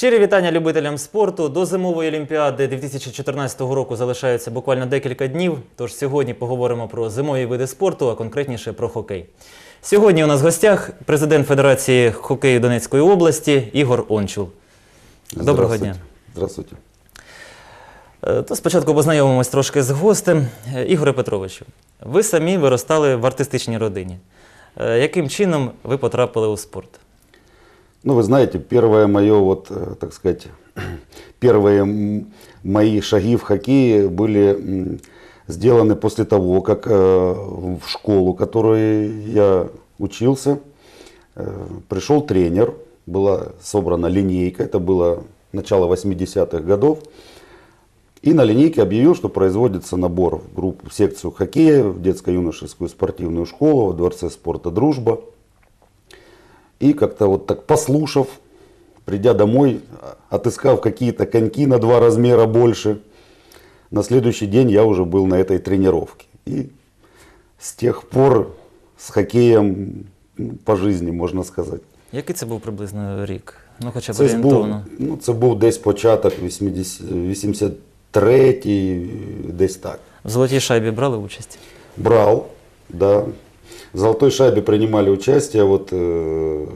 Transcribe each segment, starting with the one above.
Щирі вітання любителям спорту. До зимової олімпіади 2014 року залишається буквально декілька днів. Тож сьогодні поговоримо про зимові види спорту, а конкретніше про хокей. Сьогодні у нас в гостях президент Федерації хокею Донецької області Ігор Ончул. Доброго дня. Здравствуйте. Е, То спочатку познайомимось трошки з гостем. Е, Ігоре Петровичу, ви самі виростали в артистичній родині. Е, Яким чином ви потрапили у спорт? Ну, вы знаете, первое мое, вот, э, так сказать, первые мои шаги в хоккее были сделаны после того, как э, в школу, в которой я учился, э, пришел тренер, была собрана линейка, это было начало 80-х годов, и на линейке объявил, что производится набор в группу, в секцию хоккея, в детско-юношескую спортивную школу, в Дворце спорта «Дружба». И как-то вот так послушав, придя домой, а- отыскав какие-то коньки на два размера больше, на следующий день я уже был на этой тренировке. И с тех пор с хоккеем м, по жизни, можно сказать. Який це був приблизно рік? Ну, хоча б Це ж був, орієнтовно. ну, це був десь початок 80, 83-й, десь так. В золотій шайбі брали участь? Брал, да. В золотой шайбе принимали участие вот э,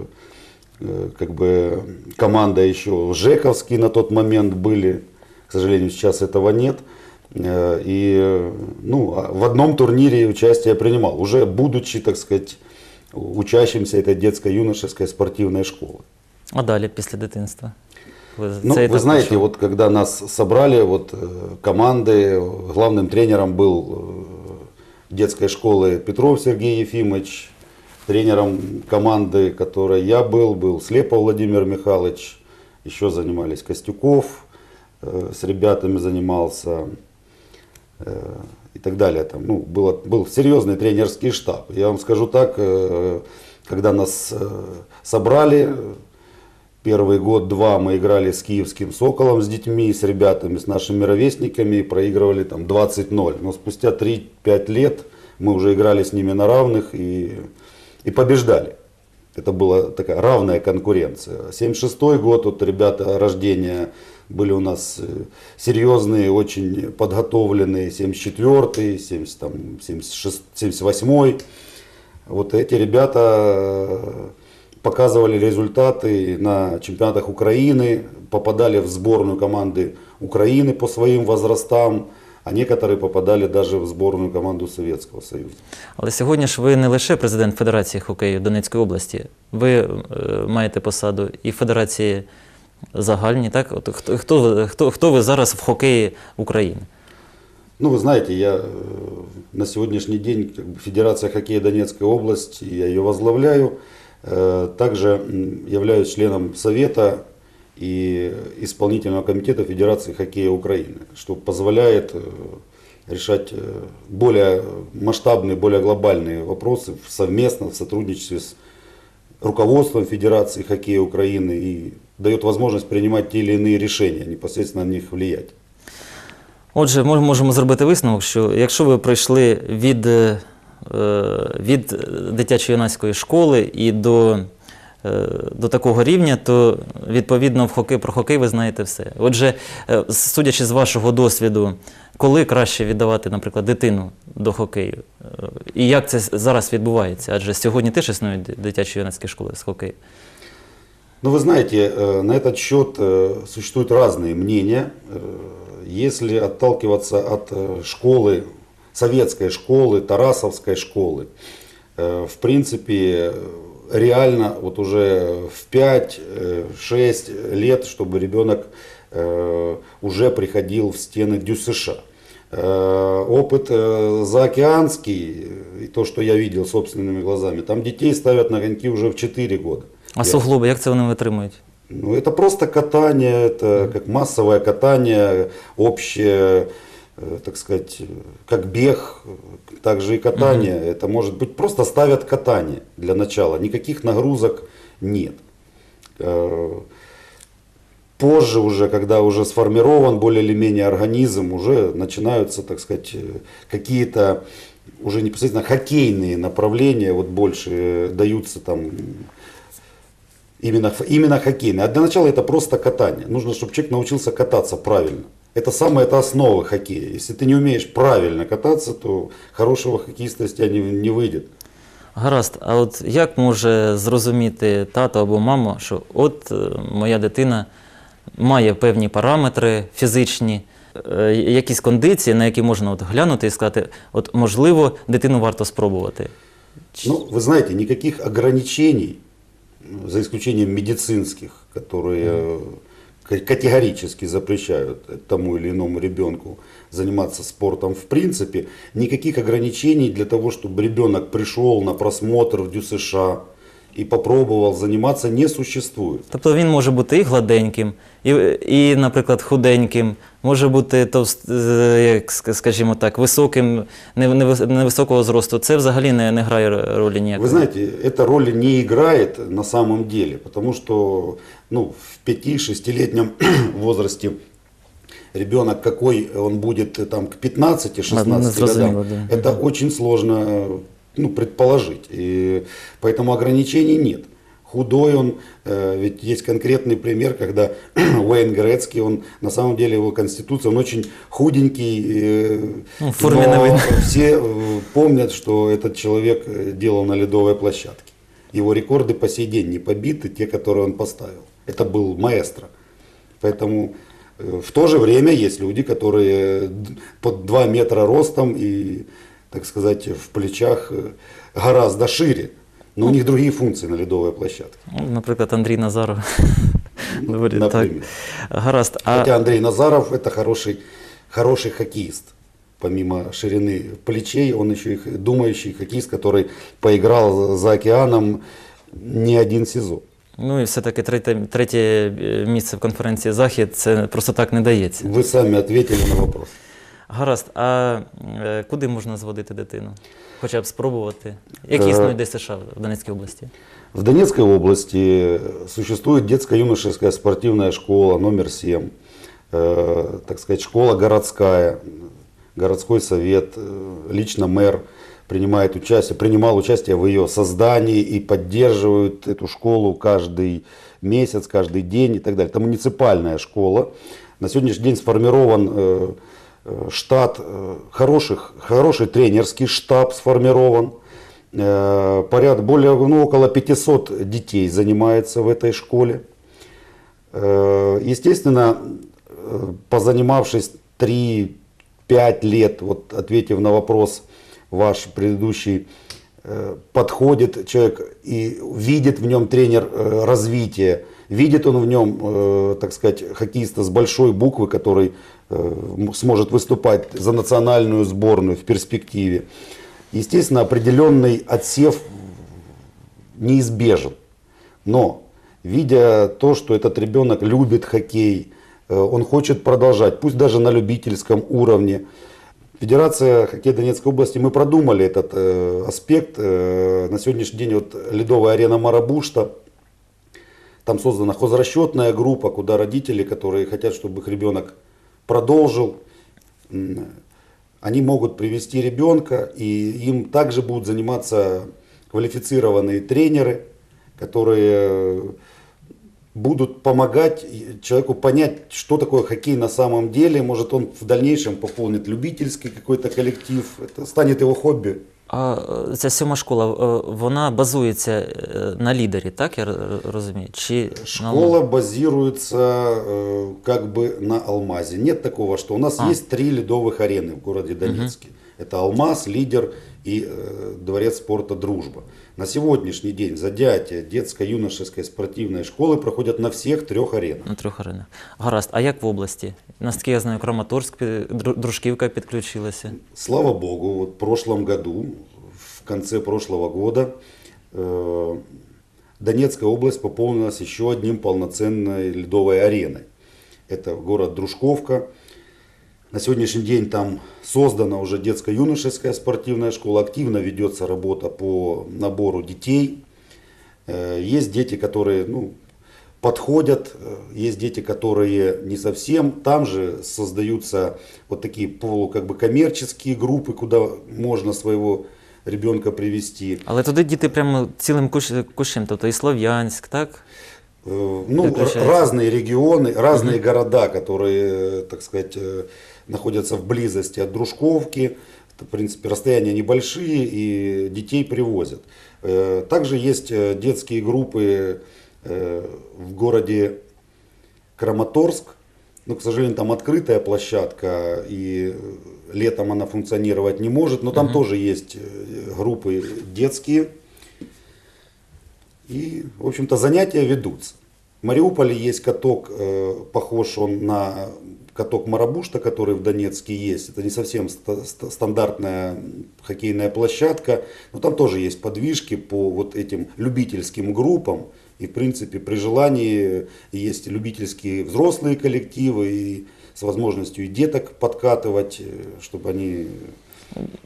э, как бы команда еще Жековский на тот момент были, к сожалению сейчас этого нет. Э, И ну, а в одном турнире участие я принимал, уже будучи, так сказать, учащимся этой детско-юношеской спортивной школы. А далі, після дитинства? Ви Ну, вы знаете, пройшли? вот когда нас собрали, вот э, команды, главным тренером был детской школы Петров Сергей Ефимович, тренером команды, которой я был, был Слепов Владимир Михайлович, еще занимались Костюков, э, с ребятами занимался э, и так далее. Там, ну, было, был серьезный тренерский штаб. Я вам скажу так, э, когда нас собрали, Первый год-два мы играли с киевским «Соколом», с детьми, с ребятами, с нашими ровесниками, и проигрывали там 20-0. Но спустя 3-5 лет мы уже играли с ними на равных и, и побеждали. Это была такая равная конкуренция. 76 год, вот ребята рождения были у нас э, серьезные, очень подготовленные, 74-й, 70, там, 76, 78-й. Вот эти ребята э, показывали результаты на чемпионатах Украины, попадали в сборную команды Украины по своим возрастам, а некоторые попадали даже в сборную команду Советского Союза. Але сьогодні ж ви не лише президент Федерації хокею Донецької області, ви е, маєте посаду і в Федерації загальній, так? От хто, хто, ви- хто, хто ви зараз в хокеї України? Ну, вы знаете, я э, на сегодняшний день как бы, Федерация хоккея Донецкой области, я ее возглавляю. Э, Также являюсь членом Совета и исполнительного комитета Федерации хоккея Украины, что позволяет э, решать э, более масштабные, более глобальные вопросы совместно в сотрудничестве с руководством Федерации хоккея Украины и дает возможность принимать те или иные решения, непосредственно на них влиять. Отже, ми можемо зробити висновок, що якщо ви пройшли від, від дитячо-юнацької школи і до, е, до такого рівня, то відповідно в хокей, про хокей ви знаєте все. Отже, е, судячи з вашого досвіду, коли краще віддавати, наприклад, дитину до хокею? Е, І як це зараз відбувається? Адже сьогодні теж існують дитячо-юнацькі школи з хокею. Ну, вы знаете, э, на этот счет э, существуют разные мнения. Э, Если отталкиваться от э, школы, советской школы, Тарасовской школы, э, в принципе, э, реально вот уже в 5-6 лет, чтобы ребенок э, уже приходил в стены ДЮСШ. Э, Опыт э, заокеанский, э, и то, что я видел собственными глазами, там детей ставят на коньки уже в 4 года. А суглоби, як це вони витримують? ну, это просто катание, это как массовое катание, общее, э, так сказать, э, как бег, э, так же и катание. Это может быть просто ставят катание для начала, никаких нагрузок нет. Э, Позже уже, когда уже сформирован более или менее организм, уже начинаются, так сказать, э, какие-то уже непосредственно хоккейные направления, вот больше э, даются там Именно, именно хоккейный. А для начала это просто катание. Нужно, чтобы человек научился кататься правильно. Это самое, это основа хоккея. Если ты не умеешь правильно кататься, то хорошего хоккеиста из тебя не, не выйдет. Гаразд, а от як може зрозуміти тато або мама, що от е, моя дитина має певні параметри фізичні, е, якісь кондиції, на які можна от глянути і сказати, от можливо, дитину варто спробувати. Чи- Ну, вы знаете, никаких ограничений, ну, за исключением медицинских, которые э, ка- категорически запрещают тому или иному ребенку заниматься спортом в принципе, никаких ограничений для того, чтобы ребенок пришел на просмотр в ДЮСШ и попробовал заниматься, не существует. Тобто він може бути і гладеньким, і, і наприклад, худеньким, може бути товст, е, як ск- скажімо так, високим, не- невис- невисокого зросту. Це взагалі не, не грає р- ролі ніякої. Вы знаете, эта роль не играет на самом деле, потому что ну, в 5-6-летнем возрасте ребенок какой он будет э, там к 15-16 Ладно, годам, да. это очень сложно э, ну, предположить. И поэтому ограничений нет. Худой он, э, ведь есть конкретный пример, когда Уэйн Грецкий, он на самом деле его конституция, он очень худенький, Ну, в форме на но все помнят, что этот человек делал на ледовой площадке. Его рекорды по сей день не побиты, те, которые он поставил. Это был маэстро. Поэтому э, в то же время есть люди, которые д- под 2 метра ростом и, так сказать, в плечах э, гораздо шире. Но у них другие функции на ледовой площадке. Ну, Наприклад, Андрій Назаров. Говорить, так. например. Гаразд. А Хотя Андрей Назаров это хороший, хороший хоккеист. Помимо ширины плечей, он еще и думающий хоккеист, который поиграл за океаном не один сезон. ну і все-таки третє, третє е, місце в конференції Захід це просто так не дається. Вы сами ответили на вопрос. Гаразд, а е, куди можна зводити дитину? Хоча б спробувати. Які Е. існують ДСШ в Донецькій області? В Донецкой области существует детско-юношеская спортивная школа номер 7, э, так сказать, школа городская, городской совет, э, лично мэр принимает участие, принимал участие в ее создании и поддерживают эту школу каждый месяц, каждый день и так далее. Это муниципальная школа. На сегодняшний день сформирован э, э, штат э, хороших, хороший тренерский штаб сформирован. Поряд более, ну, около 500 детей занимается в этой школе. Естественно, позанимавшись 3-5 лет, вот ответив на вопрос ваш предыдущий, э, подходит человек и видит в нем тренер э, развития, видит он в нем, э, так сказать, хоккеиста с большой буквы, который сможет выступать за национальную сборную в перспективе. Естественно, определенный отсев неизбежен. Но, видя то, что этот ребенок любит хоккей, он хочет продолжать, пусть даже на любительском уровне. Федерация хоккея Донецкой области, мы продумали этот э, аспект. Э, на сегодняшний день вот ледовая арена Марабушта, там создана хозрасчетная группа, куда родители, которые хотят, чтобы их ребенок продолжил, они могут привести ребенка, и им также будут заниматься квалифицированные тренеры, которые э, будут помогать человеку понять, что такое хоккей на самом деле. Может, он в дальнейшем пополнит любительский какой-то коллектив, это станет его хобби. А е, ця сьома школа, е, вона базується е, на лідері, так я р- розумію? Чи на Школа базируется э, как бы на Алмазе. Нет такого, что у нас А. есть три ледовых арены в городе Донецке. Это Алмаз, Лидер и э, Дворец спорта Дружба. На сегодняшний день задятия детско-юношеской спортивной школы проходят на всех трех аренах. на трьох аренах? Гаразд, а як в області? Наскільки я знаю, Краматорськ, під- Дру- Дружківка підключилася. Слава богу, вот в прошлом году, в конце прошлого года, э, Донецкая область пополнилась еще одним полноценной ледовой ареной. Это город Дружковка. На сегодняшний день там создана уже детско-юношеская спортивная школа. Активно ведется работа по набору детей. Э, Есть дети, которые ну, подходят, э, есть дети, которые не совсем. Там же создаются вот такие полу как бы коммерческие группы, куда можно своего ребенка привести. Але туди діти прямо цілим кущ- кущем, тобто і Слов'янськ, так? Э, Ну, Прекращается. разные регионы, разные города, которые, э, так сказать, э, находятся в близости от Дружковки. Это, в принципе, расстояния небольшие и детей привозят. Также есть детские группы в городе Краматорск. Но, к сожалению, там открытая площадка, и летом она функционировать не может. Но там тоже есть группы детские. И, в общем-то, занятия ведутся. В Мариуполе есть каток, э, похож он на каток Марабушта, который в Донецке есть. Это не совсем ста- ста- стандартная хоккейная площадка, но там тоже есть подвижки по вот этим любительским группам. И, в принципе, при желании есть любительские взрослые коллективы и с возможностью и деток подкатывать, э, чтобы они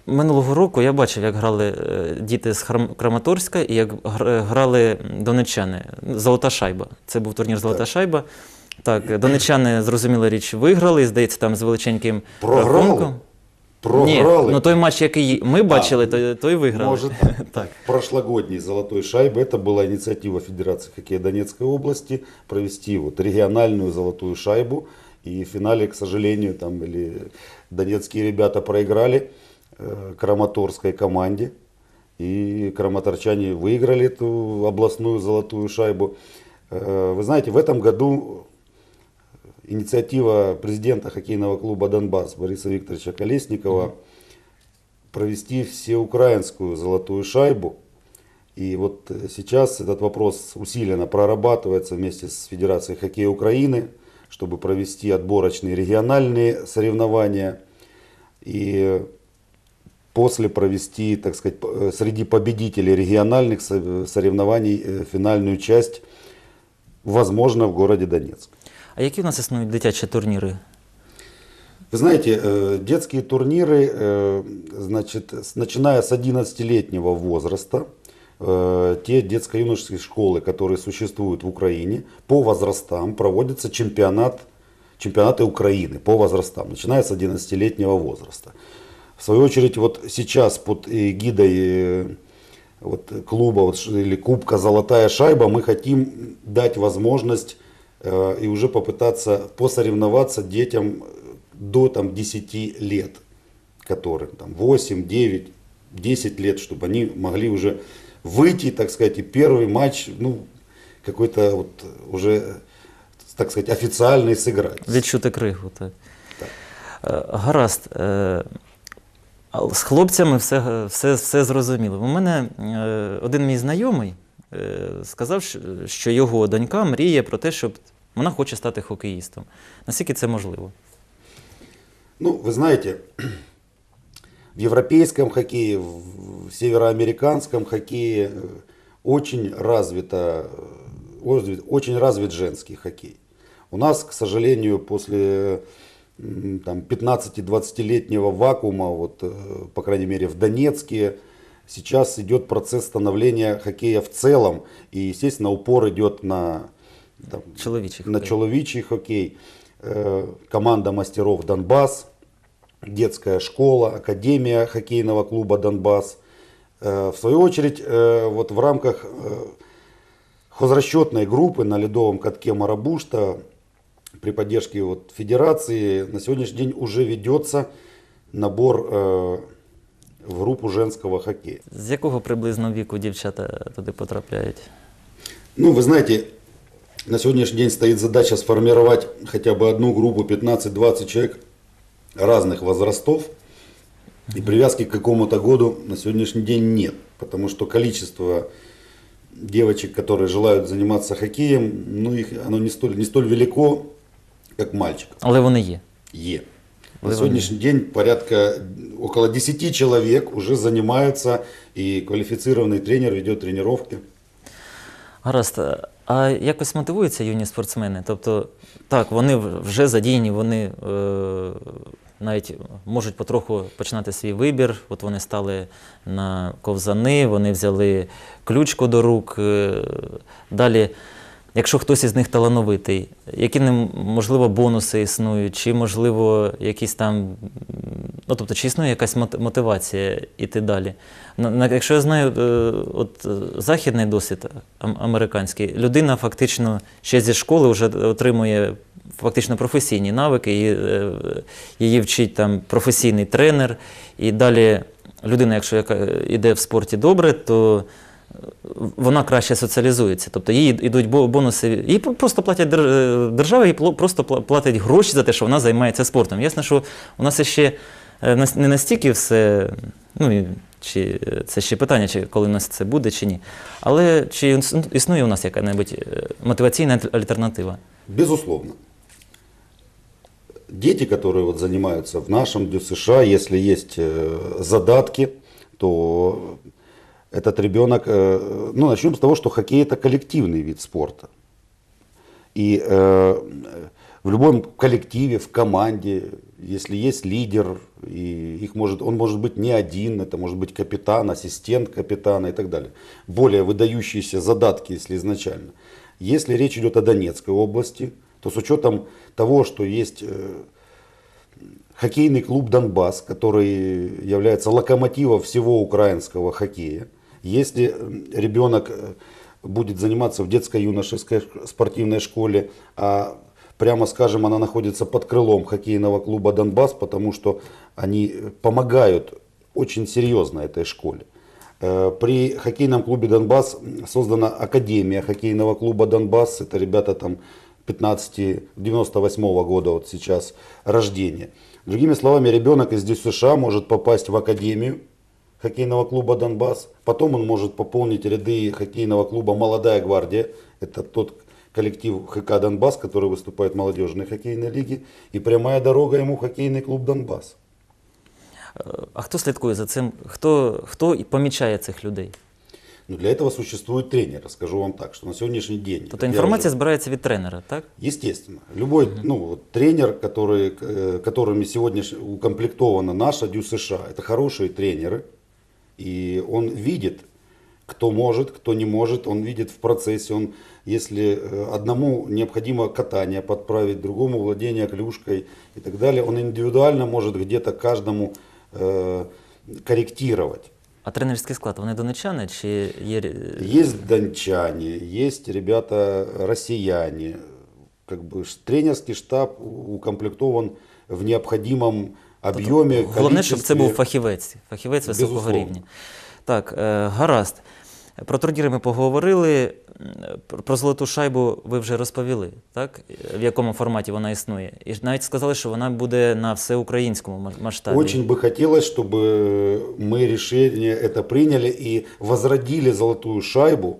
Минулого року я бачив, як грали е, діти з Храм- Краматорська і як гр- грали донеччани. Золота шайба. Це був турнір Золота Так. шайба. Так, донеччани, зрозуміла річ, виграли, і, здається, там з величеньким Програли? рахунком. програли. Ні, ну той матч, який ми бачили, той, той виграли. Может так. так. прошлогодней золотой шайбы. Это была инициатива Федерации хоккея Донецкой области провести вот региональную золотую шайбу. И в финале, к сожалению, там или донецкие ребята проиграли э, Краматорской команде. И краматорчане выиграли эту областную золотую шайбу. Э, Вы знаете, в этом году инициатива президента хоккейного клуба «Донбасс» Бориса Викторовича Колесникова провести всеукраинскую золотую шайбу. И вот э, сейчас этот вопрос усиленно прорабатывается вместе с Федерацией хоккея Украины, чтобы провести отборочные региональные соревнования. И после провести, так сказать, п- э, среди победителей региональных со- соревнований э, финальную часть, возможно, в городе Донецк. А які в нас існують дитячі турніри? Вы знаете, э, детские турниры, э, значит, с- начиная с 11-летнего возраста, э, те детско-юношеские школы, которые существуют в Украине, по возрастам проводится чемпионат, чемпионаты Украины по возрастам, начиная с 11-летнего возраста. В свою очередь, вот сейчас под эгидой э, вот, клуба вот, или кубка «Золотая шайба» мы хотим дать возможность э, и уже попытаться посоревноваться детям э, до там, 10 лет, которым там, 8, 9, 10 лет, чтобы они могли уже выйти, так сказать, и первый матч, ну, какой-то вот уже, так сказать, официальный сыграть. Відчути кригу, так. Е, Гаразд. Е, а З хлопцями все, все, все зрозуміло. У мене е, один мій знайомий е, сказав, що- що його донька мріє про те, щоб вона хоче стати хокеїстом. Наскільки це можливо? Ну, вы знаете, в европейском хоккее, в североамериканском хоккее э, очень развито, э, озви- очень развит женский хоккей. У нас, к сожалению, после м, там, 15-20-летнего вакуума, вот, э, по крайней мере в Донецке, сейчас идет процесс становления хоккея в целом. И, естественно, упор идет на, там, Чоловічий на хокей. человечий хоккей. Э, Команда мастеров Донбасс, детская школа, академия хоккейного клуба Донбасс. Э, В свою очередь, вот в рамках хозрасчетной группы на ледовом катке Марабушта при поддержке вот федерации на сегодняшний день уже ведется набор э, в группу женского хоккея. З якого приблизно віку дівчата туди потрапляють? Ну, вы знаете, на сегодняшний день стоит задача сформировать хотя бы одну группу 15-20 человек разных возрастов. И привязки к какому-то году на сегодняшний день нет. Потому что количество девочек, которые желают заниматься хоккеем, ну, их, оно не столь, не столь велико, как мальчиков. Але вони є. Е. На Вы сегодняшний день порядка около 10 человек уже занимаются, и квалифицированный тренер ведет тренировки. Гаразд. А якось мотивуються юні спортсмени? Тобто, так, вони вже задіяні, вони е, навіть можуть потроху починати свій вибір. От вони стали на ковзани, вони взяли ключку до рук. Е, далі, якщо хтось із них талановитий, які можливо, бонуси існують, чи, можливо, якісь там Ну, тобто, чи існує якась мот- мотивація йти далі? Якщо я знаю, е, от е, західний досвід американський, людина фактично ще зі школи вже отримує фактично професійні навики, і, е, її вчить там професійний тренер, і далі людина, якщо йде в спорті добре, то вона краще соціалізується. Тобто їй йдуть бонуси, їй просто платять держава, їй просто пла- платить гроші за те, що вона займається спортом. Ясно, що у нас ще е, не настільки все, ну чи це ще питання, чи коли у нас це буде, чи ні. Але чи існує у нас яка-небудь е, мотиваційна альтернатива? Безусловно. Дети, которые вот занимаются в нашем Дю США, если есть э, задатки, то этот ребенок, э, ну начнем с того, что хоккей это коллективный вид спорта. И э, в любом коллективе, в команде, если есть лидер, и их может, он может быть не один, это может быть капитан, ассистент капитана и так далее. Более выдающиеся задатки, если изначально. Если речь идет о Донецкой области, то с учетом того, что есть э, хоккейный клуб «Донбасс», который является локомотивом всего украинского хоккея. Если э, ребенок э, будет заниматься в детско-юношеской спортивной школе, а прямо скажем, она находится под крылом хоккейного клуба «Донбасс», потому что они э, помогают очень серьезно этой школе. При хоккейном клубе «Донбасс» создана Академия хоккейного клуба «Донбасс». Это ребята там 15, 98 года вот сейчас рождения. Другими словами, ребенок из США может попасть в Академию хоккейного клуба «Донбасс». Потом он может пополнить ряды хоккейного клуба «Молодая гвардия». Это тот коллектив ХК «Донбасс», который выступает в молодежной хоккейной лиге. И прямая дорога ему в хоккейный клуб «Донбасс». Е, А хто слідкує за цим? Хто, хто і помічає цих людей? Но для этого существует тренер, скажу вам так, что на сегодняшний день... Тобто как я інформація уже- збирається від тренера, так? Естественно. Любой ну, вот, тренер, который, э, которыми сегодня ш- укомплектована наша Дю США, это хорошие тренеры. и он видит, кто может, кто не может, он видит в процессе. Он, если э, одному необходимо катание подправить, другому владение клюшкой и так далее, он индивидуально может где-то каждому э, корректировать. А тренерський склад, вони донечани чи є. Есть дончане, есть ребята россияне. Как бы тренерский штаб укомплектован в необходимом объеме. Головне, щоб це був количестве. фахівець, фахівець високого Безусловно. рівня. Так, е, гаразд. Про турніри ми поговорили. М, про- Про золоту шайбу ви вже розповіли, так? В якому форматі вона існує. І ж навіть сказали, що вона буде на всеукраїнському ма- масштабі. Очень бы хотелось, чтобы мы решение это приняли и возродили золотую шайбу,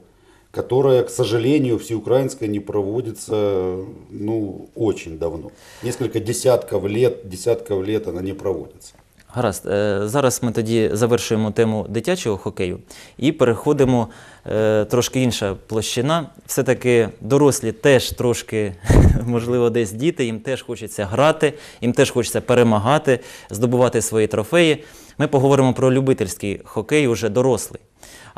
которая, к сожалению, всеукраинская не проводится ну, очень давно. Несколько десятков лет, десятков лет она не проводится. Гаразд. Е, Зараз ми тоді завершуємо тему дитячого хокею і переходимо е, трошки інша площина. Все-таки дорослі теж трошки, можливо, десь діти, їм теж хочеться грати, їм теж хочеться перемагати, здобувати свої трофеї. Ми поговоримо про любительський хокей уже дорослий.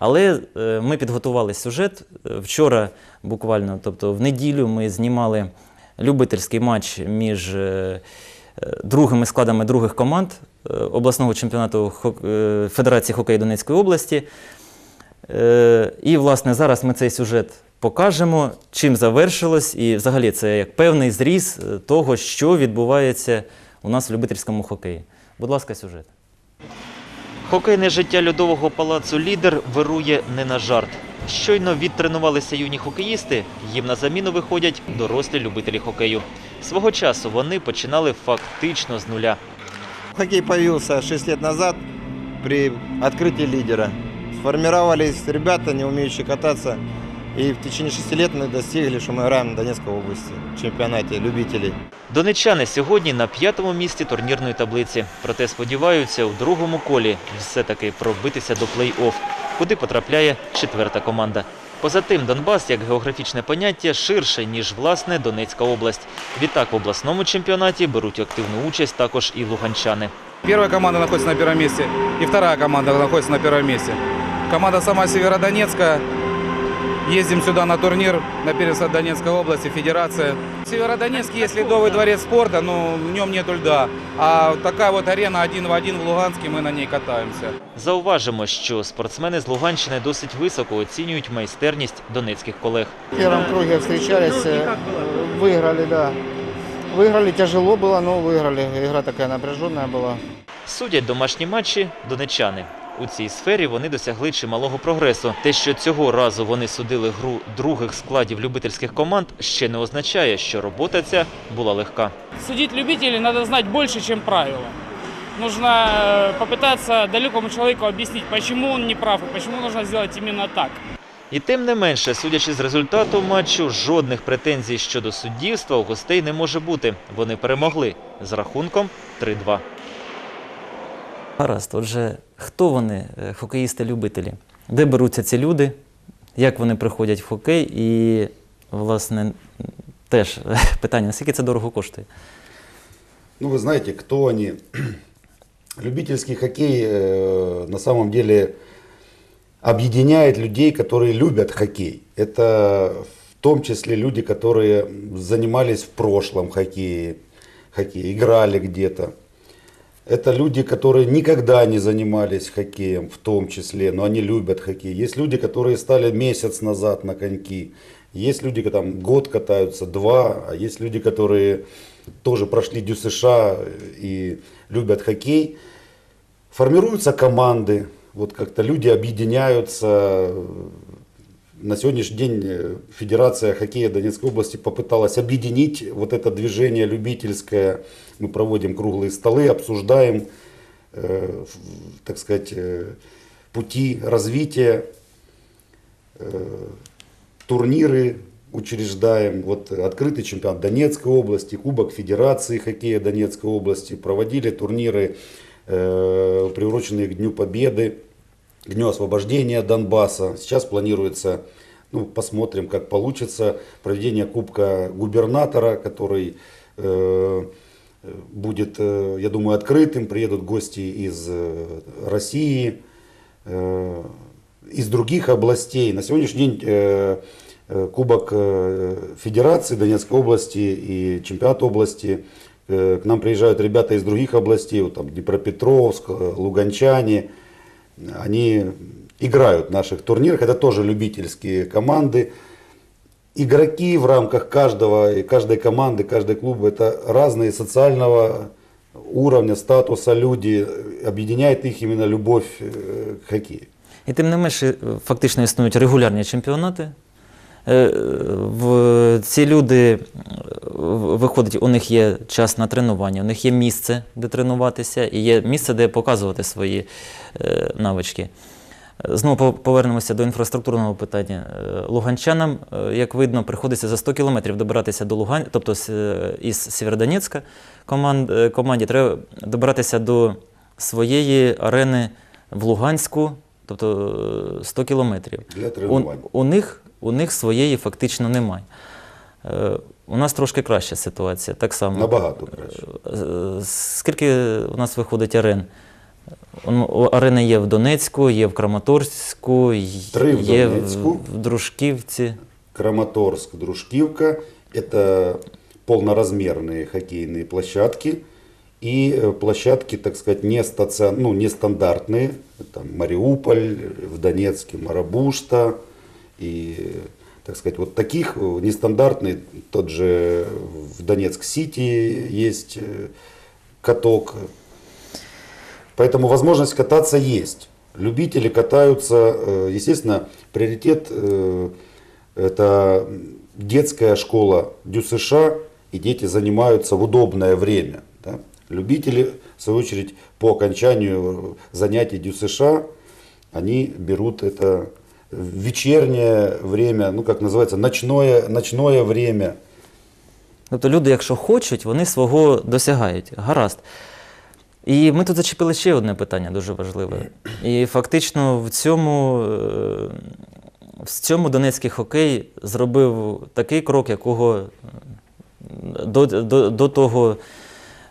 Але е, ми підготували сюжет. Е, Вчора, буквально, тобто в неділю, ми знімали любительський матч між е, другими складами других команд обласного чемпіонату Федерації хокею Донецької області. І, власне, зараз ми цей сюжет покажемо, чим завершилось, і взагалі це як певний зріз того, що відбувається у нас в любительському хокеї. Будь ласка, сюжет. Хокейне життя льодового палацу Лідер вирує не на жарт. Щойно відтренувалися юні хокеїсти, їм на заміну виходять дорослі любителі хокею. Свого часу вони починали фактично з нуля. Хокей з'явився 6 років назад при відкритті лідера. Сформувалися ребята, не вміючи кататься. И в течение 6 лет мы достигли, что мы играем на Донецкой области в чемпионате любителей. Донеччани сьогодні на п'ятому місці турнірної таблиці. Проте сподіваються у другому колі все-таки пробитися до плей-офф, куди потрапляє четверта команда. Поза тим, Донбас як географічне поняття ширше, ніж власне Донецька область. Відтак в обласному чемпіонаті беруть активну участь також і луганчани. Первая команда находится на первом месте, и вторая команда находится на первом месте. Команда сама Северодонецка Ездим сюда на турнир на первенство Донецкой области, Федерация. В Северодонецке есть ледовый дворец спорта, но в нем нет льда. А такая вот арена один в один в Луганске, мы на ней катаемся. Зауважимо, що спортсмени з Луганщини досить високо оцінюють майстерність донецьких колег. В первом круге встречались, э, выиграли, да. Выиграли, тяжело было, но выиграли. Игра такая напряженная была. Судять домашні матчі донечани. У цій сфері вони досягли чималого прогресу. Те, що цього разу вони судили гру других складів любительських команд, ще не означає, що робота ця була легка. Судить любителей надо знать больше, чем правила. Нужно э, попытаться далекому человеку объяснить, почему он не прав и почему нужно сделать именно так. І тим не менше, судячи з результату матчу, жодних претензій щодо суддівства у гостей не може бути. Вони перемогли з рахунком 3-2. Гаразд, отже, хто вони, е, хокеїсти-любителі? Де беруться ці люди? Як вони приходять в хокей? І, власне, теж питання, наскільки це дорого коштує? Ну, вы знаете, кто они? Любительский хоккей э, на самом деле объединяет людей, которые любят хоккей. Это в том числе люди, которые занимались в прошлом хоккее, хоккей, играли где-то. Это люди, которые никогда не занимались хоккеем, в том числе, но они любят хоккей. Есть люди, которые стали месяц назад на коньки. Есть люди, которые там год катаются, два. А есть люди, которые тоже прошли Дю США и любят хоккей. Формируются команды. Вот как-то люди объединяются. На сегодняшний день э, Федерация хоккея Донецкой области попыталась объединить вот это движение любительское. Мы проводим круглые столы, обсуждаем, э, так сказать, э, пути развития, э, турниры учреждаем. Вот открытый чемпионат Донецкой области, Кубок Федерации хоккея Донецкой области. Проводили турниры, э, приуроченные к Дню Победы, Дню освобождения Донбасса. Сейчас планируется, ну, посмотрим, как получится, проведение Кубка губернатора, который э, будет, э, я думаю, открытым. Приедут гости из э, России, э, из других областей. На сегодняшний день э, э, Кубок э, Федерации Донецкой области и чемпионат области. Э, К нам приезжают ребята из других областей, вот там Днепропетровск, Луганчане Они играют в наших турнирах. Это тоже любительские команды. Игроки в рамках каждого, и каждой команды, каждой клуба, это разные социального уровня, статуса люди. Объединяет их именно любовь э, к хоккею. І тим не менше, е, фактично існують регулярні чемпіонати. Е, В ці люди, е, виходить, у них є час на тренування, у них є місце, де тренуватися, і є місце, де показувати свої е, навички. Знову повернемося до інфраструктурного питання. Луганчанам, як видно, приходиться за 100 кілометрів добиратися до Луган, тобто із Сєвєродонецька команд, команді треба добиратися до своєї арени в Луганську, тобто е, 100 кілометрів. Для У, у, них, у них своєї фактично немає. Е, У нас трошки краща ситуація, так само. Набагато краще. Е, Скільки у нас виходить арен? Ну, о, Арени є в Донецьку, є в Краматорську, й- Три в є Донецьку. в Дружківці. Краматорск, Дружкивка. Это полноразмерные хоккейные площадки. И э, площадки, так сказать, не, стацион... ну, нестандартные. Там Мариуполь, в Донецке Марабушта. И, так сказать, вот таких э, нестандартный, тот же в Донецк-Сити есть э, каток. Поэтому возможность кататься есть. Любители катаются, э, естественно, приоритет это детская школа Дю США, и дети занимаются в удобное время. да. Любители, в свою очередь, по окончанию занятий Дю США, они берут это в вечернее время, ну как называется, ночное, ночное время. Тобто люди, якщо хочуть, вони свого досягають. Гаразд. І ми тут зачепили ще одне питання дуже важливе. І фактично в цьому, е, в цьому донецький хокей зробив такий крок, якого до, до, до того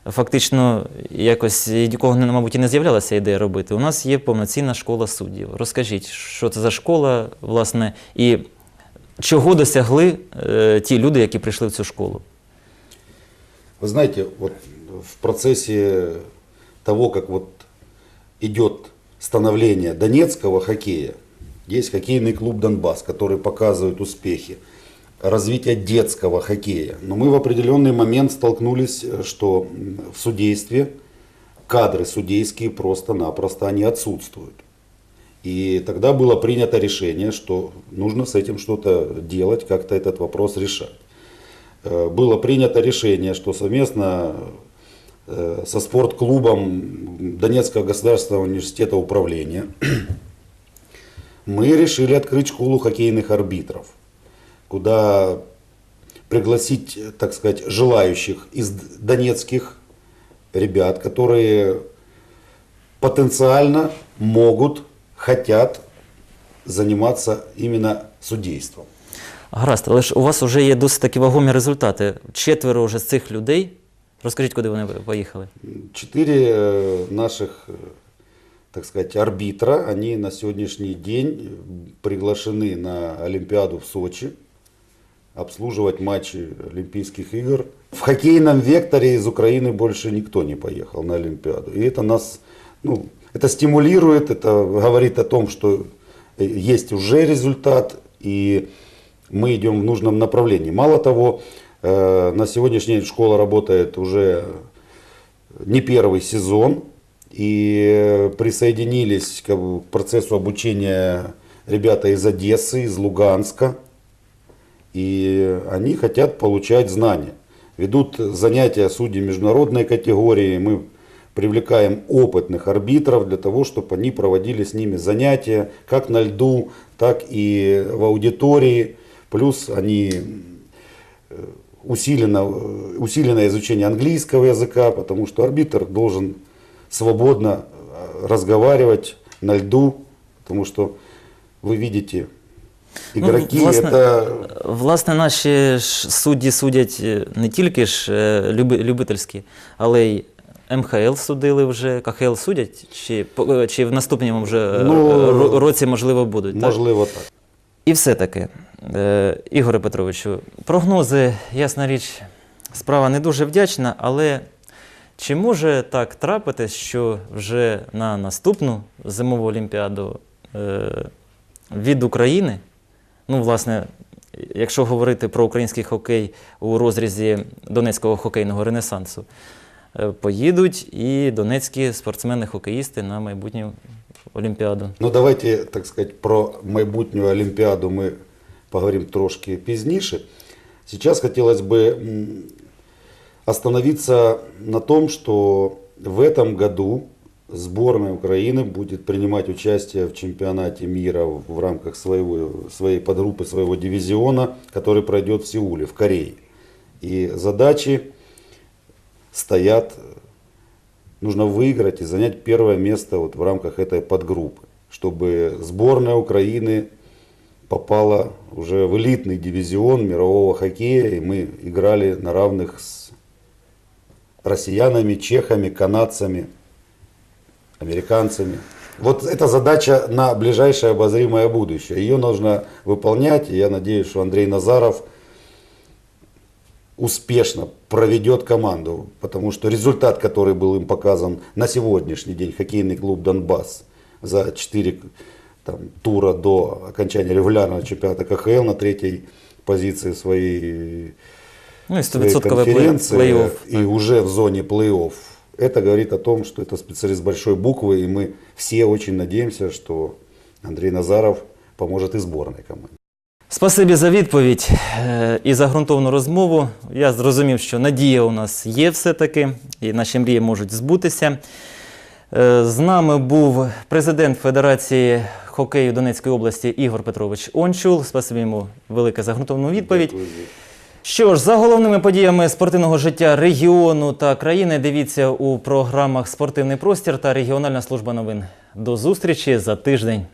фактично якось нікого, не- мабуть, і не з'являлася ідея робити. У нас є повноцінна школа суддів. Розкажіть, що це за школа, власне, і чого досягли е, ті люди, які прийшли в цю школу? Вы знаете, вот в процессе того, как вот идет становление донецкого хоккея, есть хоккейный клуб «Донбасс», который показывает успехи, Развитие детского хоккея. Но мы в определенный момент столкнулись, э, что в судействе кадры судейские просто-напросто они отсутствуют. И тогда было принято решение, что нужно с этим что-то делать, как-то этот вопрос решать. Э, Было принято решение, что совместно э, со спортклубом Донецкого государственного университета управления мы решили открыть школу хоккейных арбитров, куда пригласить, так сказать, желающих из донецких ребят, которые потенциально могут, хотят заниматься именно судейством. Гаразд, але ж у вас вже є досить такі вагомі результати. Четверо вже з цих людей. Розкажіть, куди вони поїхали? Четыре э, наших, э, так сказать, арбитра, они на сегодняшний день приглашены на Олимпиаду в Сочи, обслуживать матчи Олимпийских игр. В хоккейном векторе из Украины больше никто не поехал на Олимпиаду. И это нас, ну, это стимулирует, это говорит о том, что э, есть уже результат, и мы идем в нужном направлении. Мало того, э, на сегодняшний день школа работает уже не первый сезон и присоединились к процессу обучения ребята из Одессы, из Луганска. И они хотят получать знания. Ведут занятия судей международной категории. Мы привлекаем опытных арбитров для того, чтобы они проводили с ними занятия как на льду, так и в аудитории. Плюс они э, усиленно, э, усиленное изучение английского языка, потому что арбитр должен свободно э, разговаривать на льду, потому что вы видите, игроки Ну, власне, это Власне, наші ж судді судять е, не тільки ж люби- любительські, але й МХЛ судили вже, КХЛ судять, чи, е, чи в наступному вже е, Ну, році, можливо, будуть. так? можливо так. І все-таки, е, Ігоре Петровичу, прогнози, ясна річ, справа не дуже вдячна, але чи може так трапитись, що вже на наступну зимову олімпіаду від України, ну, власне, якщо говорити про український хокей у розрізі Донецького хокейного ренесансу, е, поїдуть і донецькі спортсмени-хокеїсти на майбутню олімпіаду. Ну давайте, так сказать, про майбутню Олимпиаду мы поговорим трошки пізніше. Сейчас хотелось бы м, остановиться на том, что в этом году сборная Украины будет принимать участие в чемпионате мира в рамках своего, своей подгруппы, своего дивизиона, который пройдет в Сеуле, в Корее. И задачи стоят нужно выиграть и занять первое место вот в рамках этой подгруппы, чтобы сборная Украины попала уже в элитный дивизион мирового хоккея, и мы играли на равных с россиянами, чехами, канадцами, американцами. Вот эта задача на ближайшее обозримое будущее. Ее нужно выполнять, и я надеюсь, что Андрей Назаров успешно проведет команду, потому что результат, который был им показан на сегодняшний день, хоккейный клуб Донбасс за 4 там, тура до окончания регулярного чемпионата КХЛ на третьей позиции своей, Ну своей 100% конференции плей-офф. и уже в зоне плей-офф. Это говорит о том, что это специалист большой буквы, и мы все очень надеемся, что Андрей Назаров поможет и сборной команде. Спасибі за відповідь е, і за ґрунтовну розмову. Я зрозумів, що надія у нас є все-таки, і наші мрії можуть збутися. Е, З нами був президент Федерації хокею Донецької області Ігор Петрович Ончул. Спасибі йому велике за ґрунтовну відповідь. Що ж, за головними подіями спортивного життя регіону та країни дивіться у програмах Спортивний простір та регіональна служба новин. До зустрічі за тиждень.